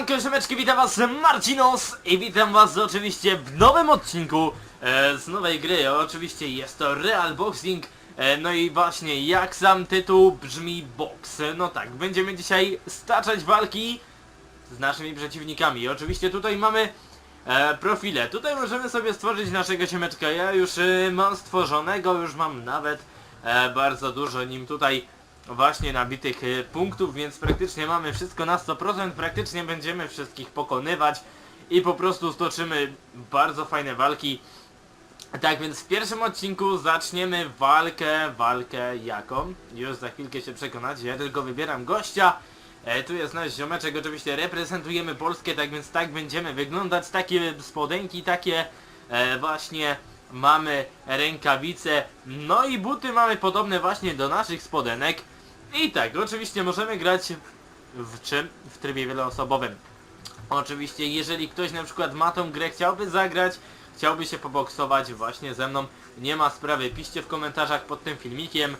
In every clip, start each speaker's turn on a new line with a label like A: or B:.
A: Siemanko, siemeczki, witam was Marcinos i witam was oczywiście w nowym odcinku e, z nowej gry. Oczywiście jest to Real Boxing, e, no i właśnie jak sam tytuł brzmi box. No tak, będziemy dzisiaj staczać walki z naszymi przeciwnikami. Oczywiście tutaj mamy e, profile. Tutaj możemy sobie stworzyć naszego siemeczka. Ja już e, mam stworzonego, już mam nawet e, bardzo dużo nim tutaj właśnie nabitych e, punktów, więc praktycznie mamy wszystko na 100%, praktycznie będziemy wszystkich pokonywać i po prostu stoczymy bardzo fajne walki. Tak więc w pierwszym odcinku zaczniemy walkę, walkę jaką? Już za chwilkę się przekonacie, ja tylko wybieram gościa. E, tu jest nasz ziomeczek, oczywiście reprezentujemy Polskę, tak więc tak będziemy wyglądać. Takie spodenki, takie e, właśnie mamy rękawice, no i buty mamy podobne właśnie do naszych spodenek. I tak, oczywiście możemy grać w czym? W trybie wieloosobowym. Oczywiście, jeżeli ktoś na przykład ma tą grę, chciałby zagrać, chciałby się poboksować właśnie ze mną, nie ma sprawy, piszcie w komentarzach pod tym filmikiem,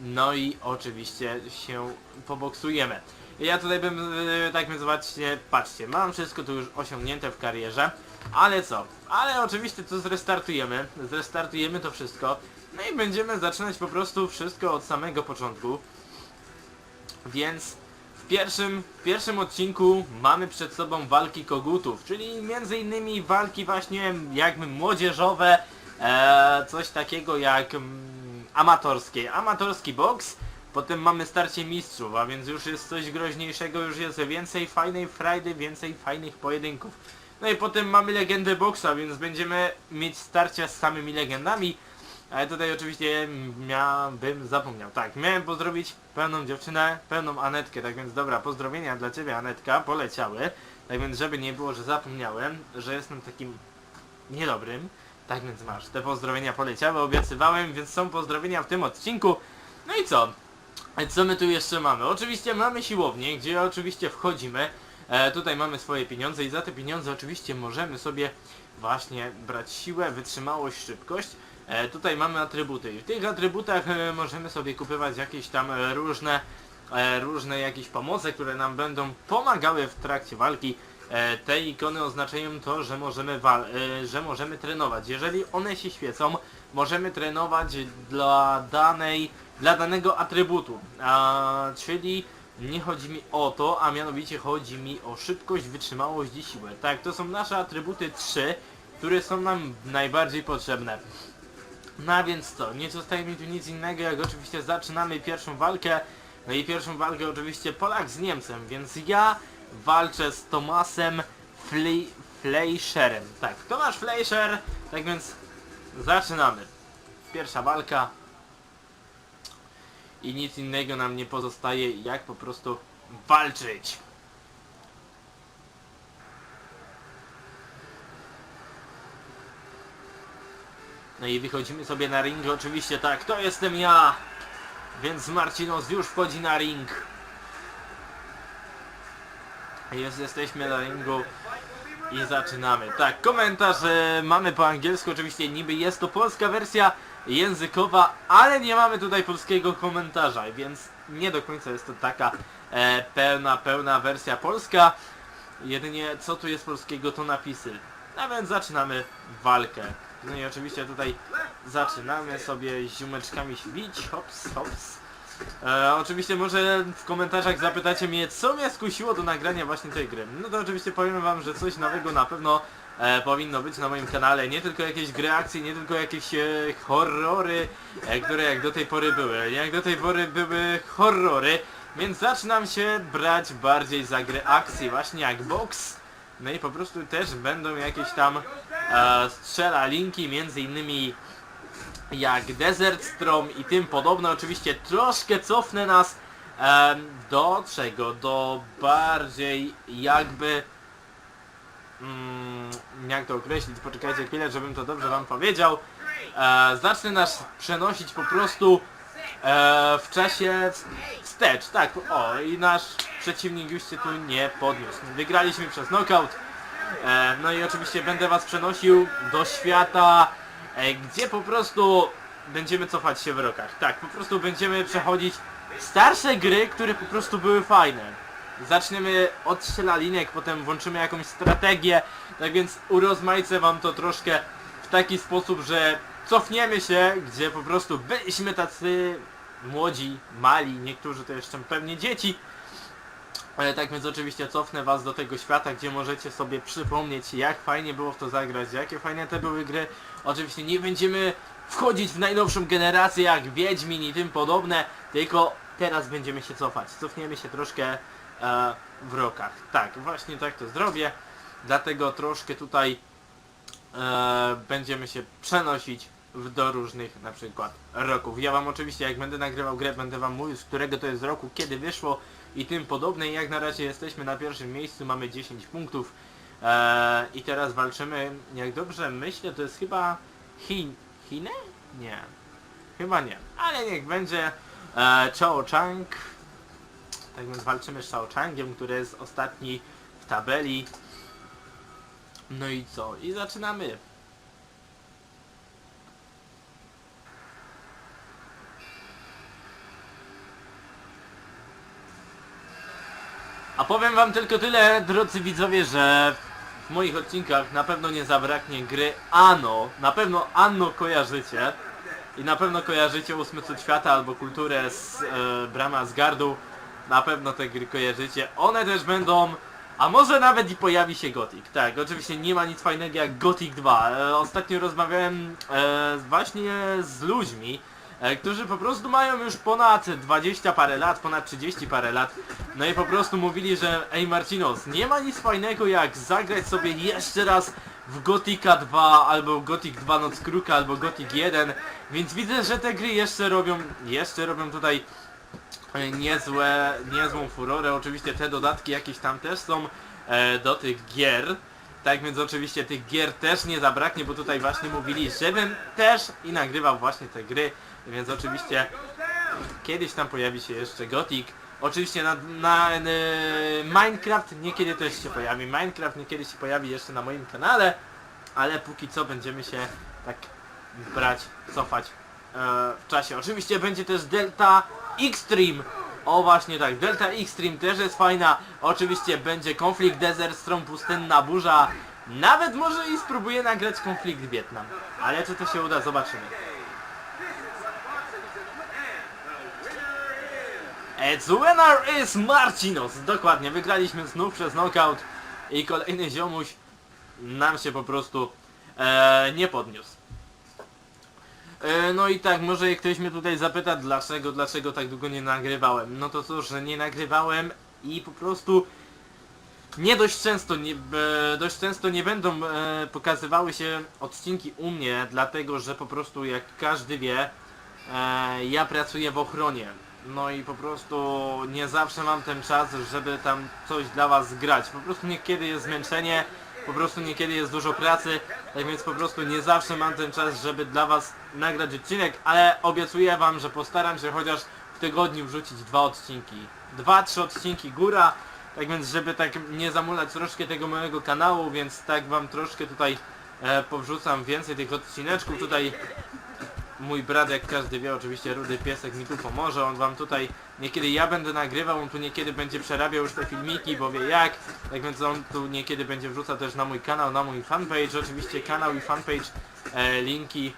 A: no i oczywiście się poboksujemy. Ja tutaj bym, yy, tak więc zobaczcie, patrzcie, mam wszystko tu już osiągnięte w karierze, ale co? Ale oczywiście to zrestartujemy, zrestartujemy to wszystko, no i będziemy zaczynać po prostu wszystko od samego początku. Więc w pierwszym, w pierwszym odcinku mamy przed sobą walki kogutów, czyli między innymi walki właśnie jakby młodzieżowe, e, coś takiego jak mm, amatorskie. Amatorski boks, potem mamy starcie mistrzów, a więc już jest coś groźniejszego, już jest więcej fajnej frajdy, więcej fajnych pojedynków. No i potem mamy legendę boksa, więc będziemy mieć starcia z samymi legendami. Ale tutaj oczywiście miałbym zapomniał. Tak, miałem pozdrowić pełną dziewczynę, pełną Anetkę, tak więc dobra, pozdrowienia dla ciebie Anetka, poleciały. Tak więc żeby nie było, że zapomniałem, że jestem takim niedobrym. Tak więc masz, te pozdrowienia poleciały, obiecywałem, więc są pozdrowienia w tym odcinku. No i co? Co my tu jeszcze mamy? Oczywiście mamy siłownię, gdzie oczywiście wchodzimy. E, tutaj mamy swoje pieniądze i za te pieniądze oczywiście możemy sobie właśnie brać siłę, wytrzymałość, szybkość. E, tutaj mamy atrybuty i w tych atrybutach e, możemy sobie kupować jakieś tam e, różne, e, różne jakieś pomoce, które nam będą pomagały w trakcie walki. E, te ikony oznaczają to, że możemy, wal e, że możemy trenować. Jeżeli one się świecą, możemy trenować dla danej, dla danego atrybutu. Czyli nie chodzi mi o to, a mianowicie chodzi mi o szybkość, wytrzymałość i siłę. Tak, to są nasze atrybuty 3, które są nam najbardziej potrzebne. No a więc co, nie zostaje mi tu nic innego, jak oczywiście zaczynamy pierwszą walkę. No i pierwszą walkę oczywiście Polak z Niemcem, więc ja walczę z Tomasem Fle Fleischerem. Tak, Tomasz Fleischer, tak więc zaczynamy. Pierwsza walka. I nic innego nam nie pozostaje, jak po prostu walczyć. No i wychodzimy sobie na ring, oczywiście tak, to jestem ja! Więc Marcinos już wchodzi na ring. Jest, jesteśmy na ringu i zaczynamy. Tak, komentarz e, mamy po angielsku, oczywiście niby jest to polska wersja językowa, ale nie mamy tutaj polskiego komentarza, więc nie do końca jest to taka e, pełna, pełna wersja polska. Jedynie co tu jest polskiego to napisy. A więc zaczynamy walkę. No i oczywiście tutaj zaczynamy sobie ziumeczkami świć, hops, hops. E, oczywiście może w komentarzach zapytacie mnie, co mnie skusiło do nagrania właśnie tej gry. No to oczywiście powiem wam, że coś nowego na pewno e, powinno być na moim kanale. Nie tylko jakieś gry akcji, nie tylko jakieś e, horrory, e, które jak do tej pory były. Jak do tej pory były horrory, więc zaczynam się brać bardziej za gry akcji, właśnie jak box. No i po prostu też będą jakieś tam e, strzelalinki, między innymi jak Desert Storm i tym podobne. Oczywiście troszkę cofnę nas em, do czego? Do bardziej jakby... Mm, jak to określić? Poczekajcie chwilę, żebym to dobrze wam powiedział. E, zacznę nas przenosić po prostu e, w czasie wstecz. Tak, o i nasz przeciwnik już się tu nie podniósł. Wygraliśmy przez knockout. E, no i oczywiście będę was przenosił do świata, e, gdzie po prostu będziemy cofać się w rokach. Tak, po prostu będziemy przechodzić starsze gry, które po prostu były fajne. zaczniemy od strzelalinek, potem włączymy jakąś strategię, tak więc urozmaicę wam to troszkę w taki sposób, że cofniemy się, gdzie po prostu byliśmy tacy młodzi, mali, niektórzy to jeszcze pewnie dzieci, ale tak więc oczywiście cofnę was do tego świata, gdzie możecie sobie przypomnieć jak fajnie było w to zagrać, jakie fajne te były gry. Oczywiście nie będziemy wchodzić w najnowszą generację jak Wiedźmin i tym podobne, tylko teraz będziemy się cofać. Cofniemy się troszkę e, w rokach. Tak, właśnie tak to zrobię. Dlatego troszkę tutaj e, będziemy się przenosić w, do różnych na przykład roków. Ja wam oczywiście jak będę nagrywał grę, będę wam mówił z którego to jest roku, kiedy wyszło i tym podobne. Jak na razie jesteśmy na pierwszym miejscu, mamy 10 punktów e, i teraz walczymy, jak dobrze myślę, to jest chyba Chin... Chiny? Nie. Chyba nie. Ale niech będzie e, Chao Chang. Tak więc walczymy z Chao Changiem, który jest ostatni w tabeli. No i co? I zaczynamy. A powiem wam tylko tyle, drodzy widzowie, że w moich odcinkach na pewno nie zabraknie gry Ano. Na pewno Anno kojarzycie. I na pewno kojarzycie Ósmy Cud Świata albo Kulturę z e, Brama z Gardu. Na pewno te gry kojarzycie. One też będą... A może nawet i pojawi się Gothic. Tak, oczywiście nie ma nic fajnego jak Gothic 2. E, ostatnio rozmawiałem e, właśnie z ludźmi, e, którzy po prostu mają już ponad 20 parę lat, ponad 30 parę lat. No i po prostu mówili, że ej Marcinos, nie ma nic fajnego jak zagrać sobie jeszcze raz w Gothica 2, albo Gothic 2 Noc Kruka, albo Gothic 1, więc widzę, że te gry jeszcze robią, jeszcze robią tutaj e, niezłe, niezłą furorę. Oczywiście te dodatki jakieś tam też są e, do tych gier. Tak więc oczywiście tych gier też nie zabraknie, bo tutaj właśnie mówili, żebym też i nagrywał właśnie te gry, więc oczywiście kiedyś tam pojawi się jeszcze Gothic. Oczywiście na, na e, Minecraft niekiedy też się pojawi. Minecraft niekiedy się pojawi jeszcze na moim kanale, ale póki co będziemy się tak brać, cofać e, w czasie. Oczywiście będzie też Delta Extreme. O właśnie tak, Delta Extreme też jest fajna. Oczywiście będzie konflikt Desert Storm, pustynna burza. Nawet może i spróbuję nagrać konflikt Wietnam. Ale czy to się uda, zobaczymy. Its winner is Marcinos! Dokładnie, wygraliśmy znów przez knockout i kolejny ziomuś nam się po prostu e, nie podniósł. E, no i tak, może ktoś mnie tutaj zapyta dlaczego, dlaczego tak długo nie nagrywałem. No to cóż, że nie nagrywałem i po prostu nie dość często, nie, e, dość często nie będą e, pokazywały się odcinki u mnie, dlatego że po prostu jak każdy wie, e, ja pracuję w ochronie. No i po prostu nie zawsze mam ten czas, żeby tam coś dla was grać. Po prostu niekiedy jest zmęczenie, po prostu niekiedy jest dużo pracy, tak więc po prostu nie zawsze mam ten czas, żeby dla was nagrać odcinek, ale obiecuję wam, że postaram się chociaż w tygodniu wrzucić dwa odcinki. Dwa, trzy odcinki góra, tak więc żeby tak nie zamulać troszkę tego mojego kanału, więc tak wam troszkę tutaj e, powrzucam więcej tych odcineczków. Tutaj mój brat, jak każdy wie, oczywiście Rudy Piesek mi tu pomoże, on wam tutaj, niekiedy ja będę nagrywał, on tu niekiedy będzie przerabiał już te filmiki, bo wie jak, tak więc on tu niekiedy będzie wrzucał też na mój kanał, na mój fanpage, oczywiście kanał i fanpage, e, linki,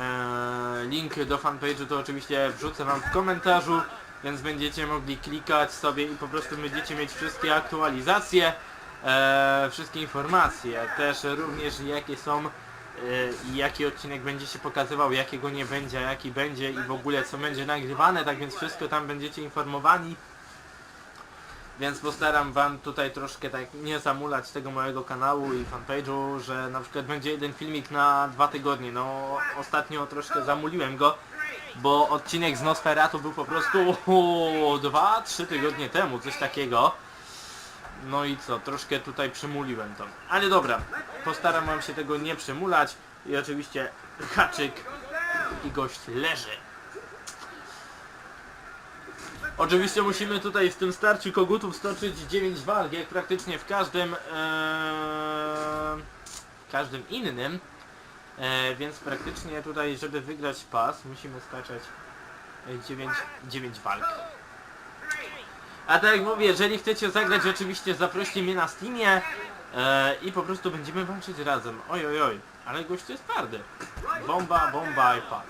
A: e, link do fanpage'u to oczywiście wrzucę wam w komentarzu, więc będziecie mogli klikać sobie i po prostu będziecie mieć wszystkie aktualizacje, e, wszystkie informacje, też również jakie są i jaki odcinek będzie się pokazywał, jakiego nie będzie, a jaki będzie i w ogóle co będzie nagrywane, tak więc wszystko tam będziecie informowani. Więc postaram wam tutaj troszkę tak nie zamulać tego mojego kanału i fanpage'u, że na przykład będzie jeden filmik na dwa tygodnie. No ostatnio troszkę zamuliłem go, bo odcinek z Nosferatu był po prostu dwa, trzy tygodnie temu, coś takiego. No i co, troszkę tutaj przymuliłem to. Ale dobra, postaram wam się tego nie przymulać. I oczywiście haczyk i gość leży. Oczywiście musimy tutaj w tym starciu kogutów stoczyć 9 walk, jak praktycznie w każdym ee, każdym innym. E, więc praktycznie tutaj, żeby wygrać pas, musimy skaczać 9, 9 walk. A tak jak mówię, jeżeli chcecie zagrać, oczywiście zaproście mnie na Steamie e, i po prostu będziemy walczyć razem. Oj, oj, oj, ale gość jest twardy. Bomba, bomba i pad.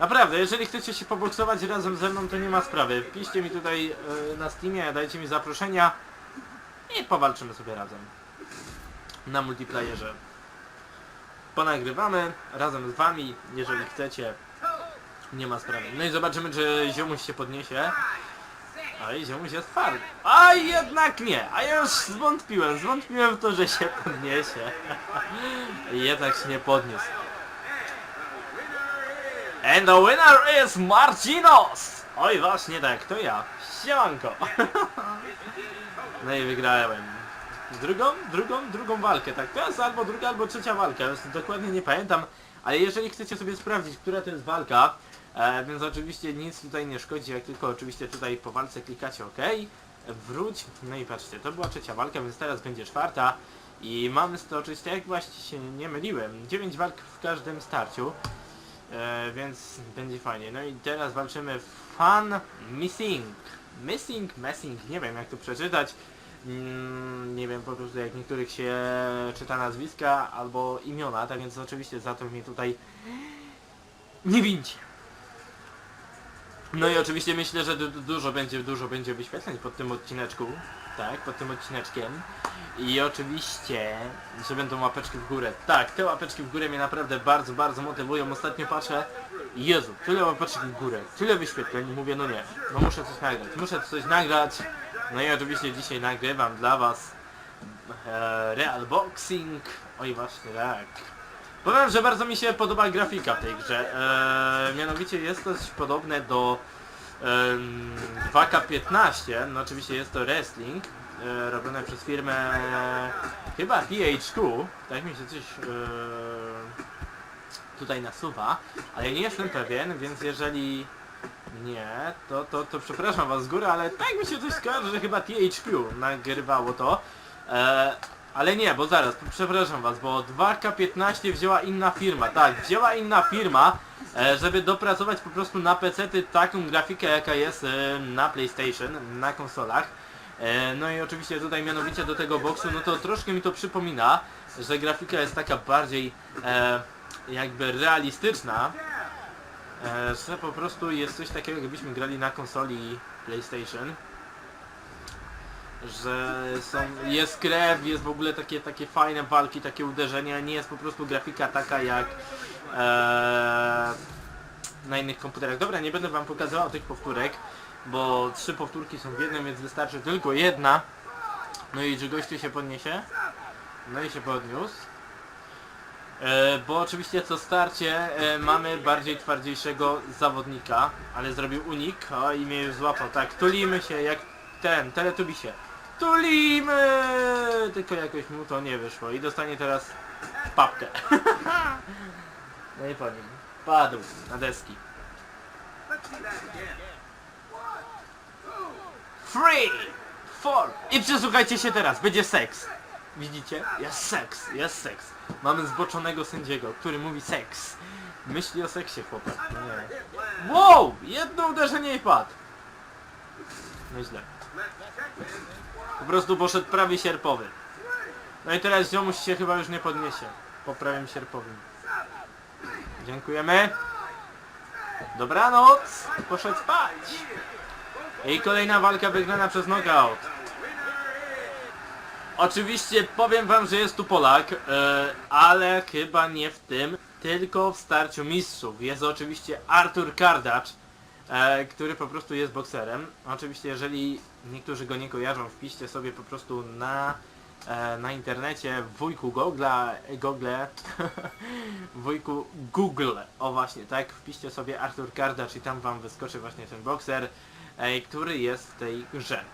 A: Naprawdę, jeżeli chcecie się poboksować razem ze mną, to nie ma sprawy. Wpiszcie mi tutaj e, na Steamie, dajcie mi zaproszenia i powalczymy sobie razem. Na multiplayerze. Ponagrywamy razem z wami, jeżeli chcecie. Nie ma sprawy. No i zobaczymy, czy ziomuś się podniesie. A i ziomuś jest twardy. A jednak nie! A ja już zwątpiłem. Zwątpiłem w to, że się podniesie. I jednak się nie podniósł. And the winner is Marcinos! Oj właśnie tak, to ja. Siemanko. No i wygrałem. Drugą, drugą, drugą walkę, tak? To jest albo druga, albo trzecia walka, dokładnie nie pamiętam. Ale jeżeli chcecie sobie sprawdzić, która to jest walka, e, więc oczywiście nic tutaj nie szkodzi, jak tylko oczywiście tutaj po walce klikacie OK, wróć, no i patrzcie, to była trzecia walka, więc teraz będzie czwarta. I mamy stoczyć, tak jak właśnie się nie myliłem, 9 walk w każdym starciu. E, więc będzie fajnie. No i teraz walczymy Fun Missing. Missing, Messing, nie wiem jak to przeczytać. Mm, nie wiem po prostu jak niektórych się czyta nazwiska albo imiona, tak więc oczywiście za to mnie tutaj nie wincie. No i oczywiście myślę, że du du- dużo będzie, dużo będzie wyświetleń pod tym odcineczku. Tak, pod tym odcineczkiem. I oczywiście, że będą łapeczki w górę. Tak, te łapeczki w górę mnie naprawdę bardzo, bardzo motywują. Ostatnio patrzę, Jezu, tyle łapeczek w górę, tyle wyświetleń mówię, no nie, no muszę coś nagrać, muszę coś nagrać. No i oczywiście dzisiaj nagrywam dla was e, Real Boxing. Oj właśnie, tak. Powiem, że bardzo mi się podoba grafika w tej grze. E, mianowicie jest coś podobne do em, 2K15. No oczywiście jest to wrestling. E, robione przez firmę chyba PHQ. Tak mi się coś e, tutaj nasuwa. Ale nie jestem pewien, więc jeżeli nie, to, to, to przepraszam was z góry, ale tak mi się coś skojarzy, że chyba THQ nagrywało to. E, ale nie, bo zaraz, przepraszam was, bo 2K15 wzięła inna firma, tak, wzięła inna firma, e, żeby dopracować po prostu na PC-ty taką grafikę, jaka jest e, na PlayStation, na konsolach. E, no i oczywiście tutaj mianowicie do tego boksu, no to troszkę mi to przypomina, że grafika jest taka bardziej jakby realistyczna, że po prostu jest coś takiego, jakbyśmy grali na konsoli PlayStation że są, jest krew, jest w ogóle takie, takie fajne walki, takie uderzenia, nie jest po prostu grafika taka jak e, na innych komputerach. Dobra, nie będę wam pokazywał tych powtórek, bo trzy powtórki są w jednym, więc wystarczy tylko jedna. No i czy gościu się podniesie? No i się podniósł. E, bo oczywiście co starcie e, mamy bardziej twardziejszego zawodnika, ale zrobił unik, o i mnie już złapał, tak, tulimy się jak ten, teletubisie. Tulimy! Tylko jakoś mu to nie wyszło i dostanie teraz papkę. no i po nim. Padł na deski. Three! Four! I przesłuchajcie się teraz, będzie seks. Widzicie? Jest seks, jest seks. Mamy zboczonego sędziego, który mówi seks. Myśli o seksie chłopak. No nie. Wow! Jedno uderzenie i padł. Nieźle. Po prostu poszedł prawie sierpowy. No i teraz ziomuś się chyba już nie podniesie. Po prawym sierpowym. Dziękujemy. Dobranoc. Poszedł spać. I kolejna walka wygrana przez knockout. Oczywiście powiem wam, że jest tu Polak, e, ale chyba nie w tym, tylko w starciu mistrzów. Jest oczywiście Artur Kardacz, e, który po prostu jest bokserem. Oczywiście jeżeli niektórzy go nie kojarzą, wpiszcie sobie po prostu na, e, na internecie wujku Google'a, Google, wujku Google, o właśnie, tak, wpiszcie sobie Artur Kardacz i tam wam wyskoczy właśnie ten bokser, e, który jest w tej grze.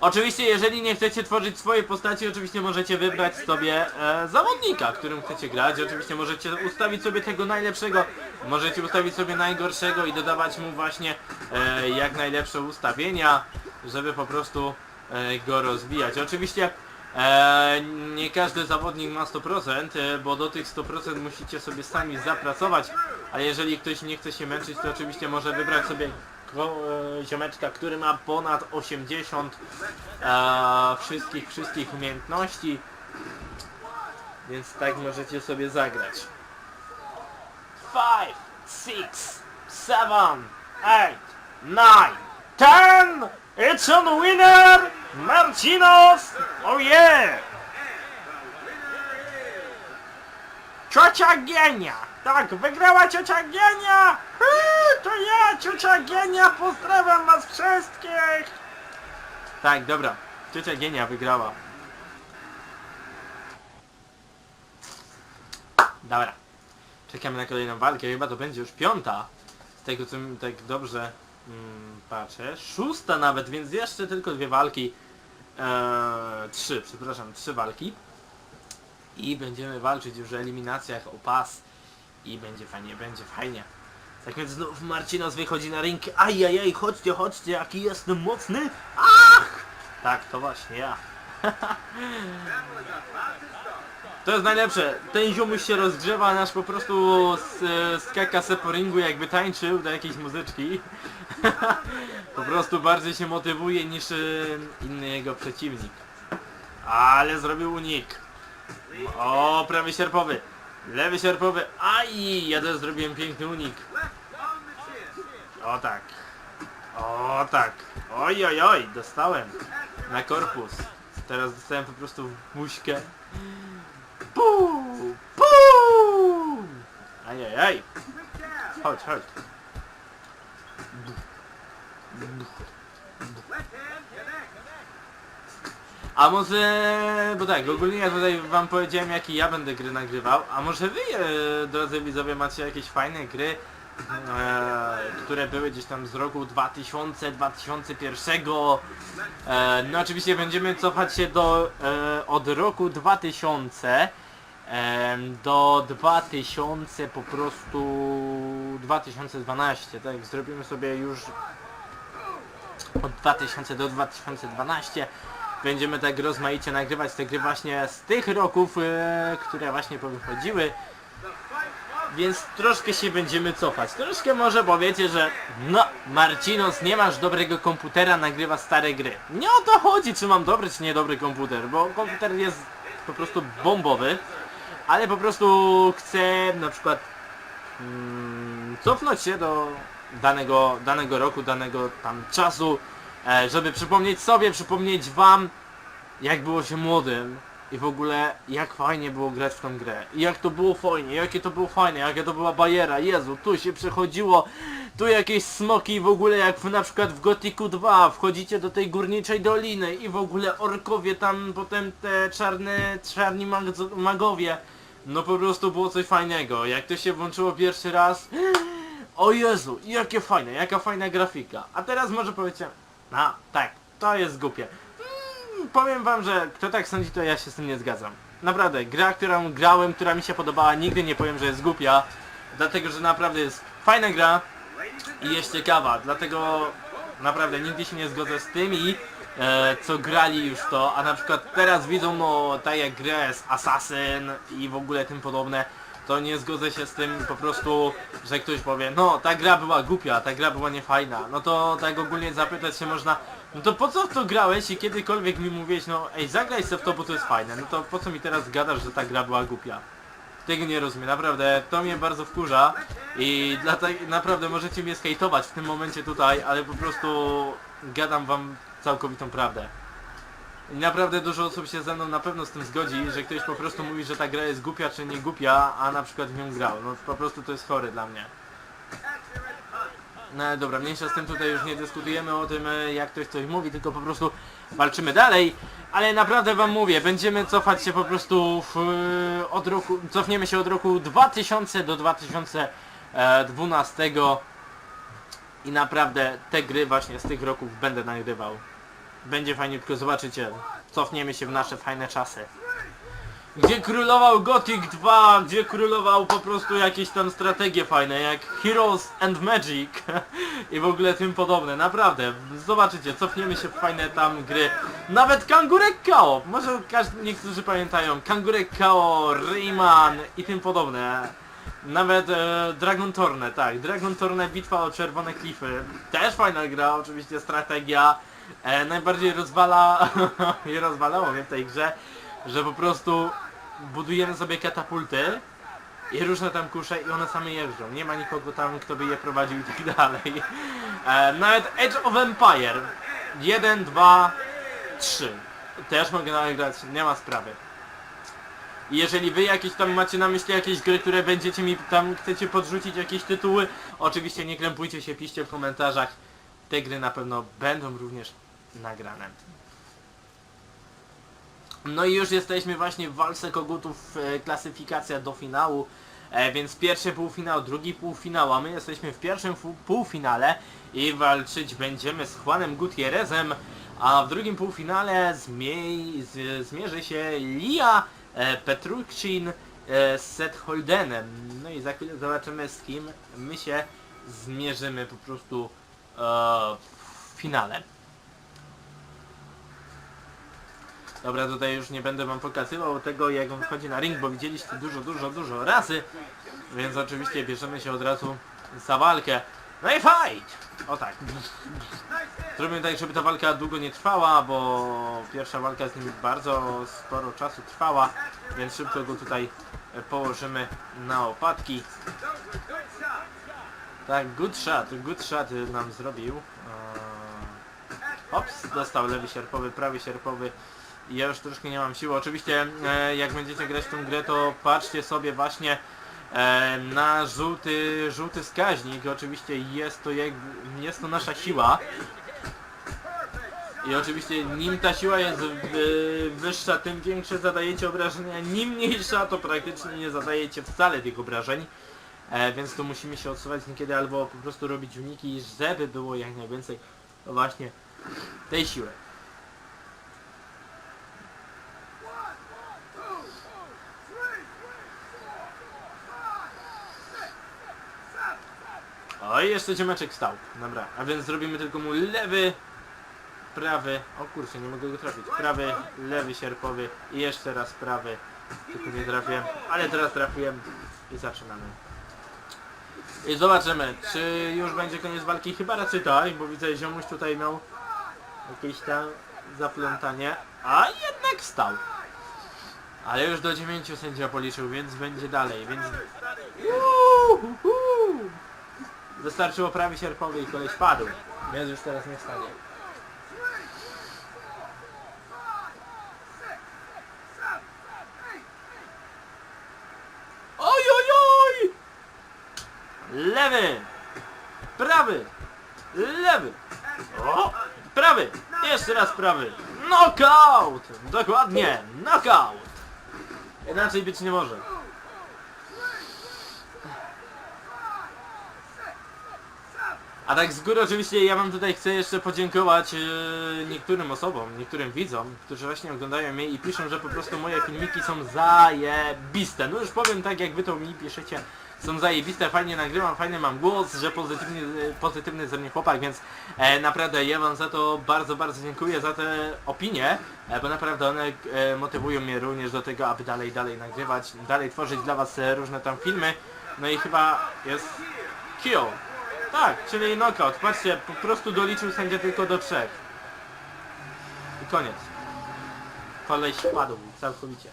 A: Oczywiście, jeżeli nie chcecie tworzyć swojej postaci, oczywiście możecie wybrać sobie e, zawodnika, którym chcecie grać. Oczywiście możecie ustawić sobie tego najlepszego, możecie ustawić sobie najgorszego i dodawać mu właśnie e, jak najlepsze ustawienia, żeby po prostu e, go rozwijać. Oczywiście e, nie każdy zawodnik ma 100%, e, bo do tych 100% musicie sobie sami zapracować, a jeżeli ktoś nie chce się męczyć, to oczywiście może wybrać sobie ziomeczka, który ma ponad 80 e, wszystkich, wszystkich umiejętności. Więc tak możecie sobie zagrać. 5, 6, 7, 8, 9, 10! It's on winner! Marcinos! Oh yeah! Ciocia Genia! Tak, wygrała ciocia Genia! Hii, to ja, ciocia Genia, pozdrawiam was wszystkich! Tak, dobra, ciocia Genia wygrała. Dobra. Czekamy na kolejną walkę, chyba to będzie już piąta. Z tego co tak dobrze mm, patrzę. Szósta nawet, więc jeszcze tylko dwie walki. Eee, trzy, przepraszam, trzy walki. I będziemy walczyć już w eliminacjach o pas. I będzie fajnie, będzie fajnie. Tak więc znów Marcinos wychodzi na ring. Ajajaj, chodźcie, chodźcie, jaki jestem mocny. Ach! Tak, to właśnie ja. To jest najlepsze. Ten ziomuś się rozgrzewa, nasz po prostu s- skaka se po ringu jakby tańczył do jakiejś muzyczki. po prostu bardziej się motywuje niż y, inny jego przeciwnik. Ale zrobił unik. O, prawy sierpowy. Lewy sierpowy. Aj, ja też zrobiłem piękny unik. O tak. O tak. Oj, oj, oj, dostałem. Na korpus. Teraz dostałem po prostu w buźkę. Puu! Puu! Ajajaj! Chodź, chodź. A może... bo tak, ogólnie ja tutaj wam powiedziałem jakie ja będę gry nagrywał, a może wy, e, drodzy widzowie, macie jakieś fajne gry, e, które były gdzieś tam z roku 2000, 2001. E, no oczywiście będziemy cofać się do e, od roku 2000 em, do 2000 po prostu 2012, tak? Zrobimy sobie już od 2000 do 2012 będziemy tak rozmaicie nagrywać te gry właśnie z tych roków, e, które właśnie powychodziły więc troszkę się będziemy cofać. Troszkę może powiecie, że no, Marcinos, nie masz dobrego komputera, nagrywa stare gry. Nie o to chodzi, czy mam dobry, czy niedobry komputer, bo komputer jest po prostu bombowy, ale po prostu chcę na przykład mm, cofnąć się do danego, danego roku, danego tam czasu, e, żeby przypomnieć sobie, przypomnieć wam, jak było się młodym i w ogóle jak fajnie było grać w tą grę. I jak to było fajnie, jakie to było fajne, jakie to była bajera, Jezu, tu się przechodziło, tu jakieś smoki w ogóle jak w, na przykład w Gothicu 2 wchodzicie do tej górniczej doliny i w ogóle orkowie tam potem te czarne, czarni mag magowie. No po prostu było coś fajnego. Jak to się włączyło pierwszy raz, o Jezu, jakie fajne, jaka fajna grafika. A teraz może powiecie, no tak, to jest głupie. Powiem wam, że kto tak sądzi, to ja się z tym nie zgadzam. Naprawdę, gra, którą grałem, która mi się podobała, nigdy nie powiem, że jest głupia. Dlatego, że naprawdę jest fajna gra i jest ciekawa. Dlatego naprawdę nigdy się nie zgodzę z tymi, e, co grali już to, a na przykład teraz widzą no tak jak grę z Assassin i w ogóle tym podobne, to nie zgodzę się z tym po prostu, że ktoś powie, no ta gra była głupia, ta gra była niefajna. No to tak ogólnie zapytać się można, no to po co w to grałeś i kiedykolwiek mi mówiłeś, no ej zagraj sobie w to, bo to jest fajne. No to po co mi teraz gadasz, że ta gra była głupia? Tego nie rozumiem, naprawdę, to mnie bardzo wkurza i naprawdę możecie mnie skejtować w tym momencie tutaj, ale po prostu gadam wam całkowitą prawdę. I naprawdę dużo osób się ze mną na pewno z tym zgodzi, że ktoś po prostu mówi, że ta gra jest głupia czy nie głupia, a na przykład w nią grał. No po prostu to jest chory dla mnie. No dobra, mniejsza z tym tutaj już nie dyskutujemy o tym e, jak ktoś coś mówi, tylko po prostu walczymy dalej. Ale naprawdę wam mówię, będziemy cofać się po prostu w, e, od roku, cofniemy się od roku 2000 do 2012 i naprawdę te gry właśnie z tych roków będę nagrywał. Będzie fajnie, tylko zobaczycie, cofniemy się w nasze fajne czasy. Gdzie królował Gothic 2, gdzie królował po prostu jakieś tam strategie fajne, jak Heroes and Magic i w ogóle tym podobne, naprawdę, zobaczycie, cofniemy się w fajne tam gry, nawet Kangurek Kao, może każdy, niektórzy pamiętają, Kangurek Kao, Rayman i tym podobne, Nawet e, Dragon Torne, tak, Dragon Torne Bitwa o Czerwone Klify. Też fajna gra, oczywiście strategia. E, najbardziej rozwala i rozwalało mnie w tej grze, że po prostu budujemy sobie katapulty i różne tam kusze i one same jeżdżą. Nie ma nikogo tam, kto by je prowadził i tak dalej. E, nawet Edge of Empire 1, 2, 3. Też mogę nagrać, nie ma sprawy. I jeżeli wy jakieś tam macie na myśli jakieś gry, które będziecie mi tam chcecie podrzucić jakieś tytuły, oczywiście nie krępujcie się, piszcie w komentarzach. Te gry na pewno będą również nagrane. No i już jesteśmy właśnie w walce kogutów, e, klasyfikacja do finału. E, więc pierwszy półfinał, drugi półfinał, a my jesteśmy w pierwszym półfinale i walczyć będziemy z Juanem Gutierrezem, a w drugim półfinale zmiej, z, zmierzy się Lia e, Petruchin e, z Seth Holdenem. No i za chwilę zobaczymy z kim my się zmierzymy po prostu e, w finale. Dobra, tutaj już nie będę wam pokazywał tego jak on wchodzi na ring, bo widzieliście dużo, dużo, dużo razy. Więc oczywiście bierzemy się od razu za walkę. No i fight! O tak. Zrobimy tak, żeby ta walka długo nie trwała, bo pierwsza walka z nim bardzo sporo czasu trwała, więc szybko go tutaj położymy na opadki. Tak, good shot, good shot nam zrobił. Eee, Ops, dostał lewy sierpowy, prawy sierpowy. Ja już troszkę nie mam siły. Oczywiście e, jak będziecie grać w tą grę, to patrzcie sobie właśnie e, na żółty, żółty wskaźnik. Oczywiście jest to, jak, jest to nasza siła. I oczywiście nim ta siła jest wyższa, tym większe zadajecie obrażenia, nim mniejsza, to praktycznie nie zadajecie wcale tych obrażeń. E, więc tu musimy się odsuwać niekiedy albo po prostu robić uniki, żeby było jak najwięcej właśnie tej siły. Oj, jeszcze ziomeczek stał. Dobra, a więc zrobimy tylko mu lewy, prawy, o kurczę, nie mogę go trafić. Prawy, lewy sierpowy i jeszcze raz prawy. Tylko nie trafiłem, ale teraz trafiłem i zaczynamy. I zobaczymy, czy już będzie koniec walki. Chyba raczej tak, bo widzę ziomuś tutaj miał jakieś tam zaplątanie, a jednak stał. Ale już do 9 sędzia policzył, więc będzie dalej, więc... Uhuhu. Wystarczyło prawie sierpowy i koleś padł, więc już teraz nie wstanie. Oj, oj, oj! Lewy! Prawy! Lewy! O! Prawy! Jeszcze raz prawy! Knockout! Dokładnie! Knockout! Inaczej być nie może. A tak z góry oczywiście ja wam tutaj chcę jeszcze podziękować e, niektórym osobom, niektórym widzom, którzy właśnie oglądają mnie i piszą, że po prostu moje filmiki są zajebiste. No już powiem tak jak wy to mi piszecie, są zajebiste, fajnie nagrywam, fajny mam głos, że pozytywny, e, pozytywny ze mnie chłopak, więc e, naprawdę ja wam za to bardzo, bardzo dziękuję za te opinie, e, bo naprawdę one e, motywują mnie również do tego, aby dalej, dalej nagrywać, dalej tworzyć dla was e, różne tam filmy. No i chyba jest kill. Tak, czyli knockout. Patrzcie, po prostu doliczył sędzia tylko do trzech. I koniec. Koleś padł całkowicie.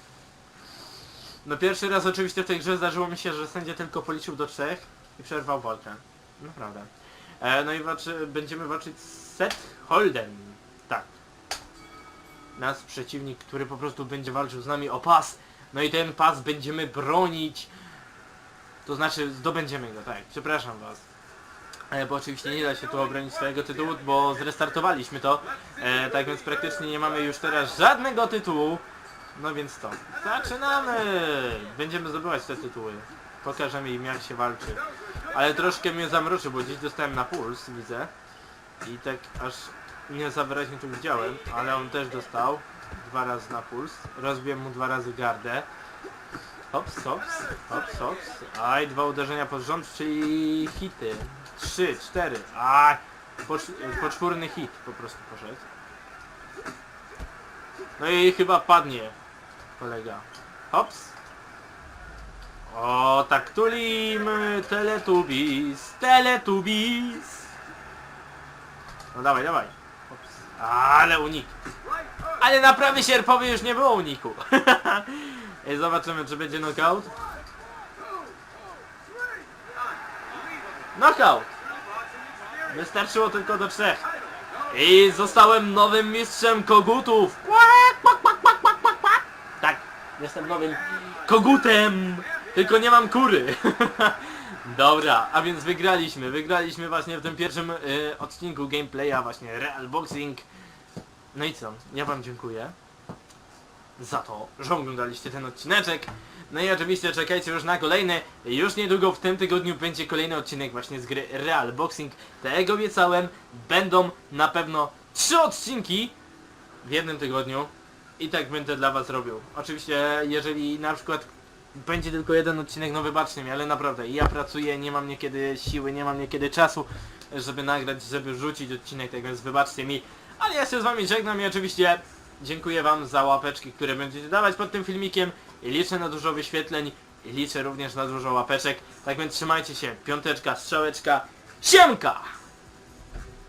A: No pierwszy raz oczywiście w tej grze zdarzyło mi się, że sędzia tylko policzył do trzech i przerwał walkę. Naprawdę. E, no i walczy, będziemy walczyć z Seth Holden. Tak. Nasz przeciwnik, który po prostu będzie walczył z nami o pas. No i ten pas będziemy bronić. To znaczy zdobędziemy go, tak. Przepraszam was. E, bo oczywiście nie da się tu obronić swojego tytułu, bo zrestartowaliśmy to. E, tak więc praktycznie nie mamy już teraz żadnego tytułu. No więc to. Zaczynamy! Będziemy zdobywać te tytuły. Pokażemy im jak się walczy. Ale troszkę mnie zamroczył, bo gdzieś dostałem na puls, widzę. I tak aż nie za wyraźnie to widziałem, ale on też dostał dwa razy na puls. Rozbiłem mu dwa razy gardę. Hops, hops, hops, hops. Aj, dwa uderzenia pod rząd, czyli hity. Trzy, cztery. Aj, pocz- poczwórny hit po prostu poszedł. No i chyba padnie kolega. Hops. O, tak tulimy, Teletubbies, Teletubbies. No dawaj, dawaj. Ups. Ale unik. Ale na prawy sierpowy już nie było uniku. Zobaczymy, czy będzie knockout. Knockout! Wystarczyło tylko do trzech. I zostałem nowym mistrzem kogutów. Tak, jestem nowym kogutem. Tylko nie mam kury. Dobra, a więc wygraliśmy. Wygraliśmy właśnie w tym pierwszym y, odcinku gameplaya, właśnie Real Boxing. No i co? Ja wam dziękuję za to, że oglądaliście ten odcineczek. No i oczywiście czekajcie już na kolejny. Już niedługo w tym tygodniu będzie kolejny odcinek właśnie z gry Real Boxing. Jak obiecałem, będą na pewno trzy odcinki w jednym tygodniu. I tak będę dla was robił. Oczywiście jeżeli na przykład będzie tylko jeden odcinek, no wybaczcie mi, ale naprawdę ja pracuję, nie mam niekiedy siły, nie mam niekiedy czasu, żeby nagrać, żeby rzucić odcinek, tak więc wybaczcie mi. Ale ja się z wami żegnam i oczywiście dziękuję wam za łapeczki, które będziecie dawać pod tym filmikiem i liczę na dużo wyświetleń i liczę również na dużo łapeczek. Tak więc trzymajcie się, piąteczka, strzałeczka, siemka!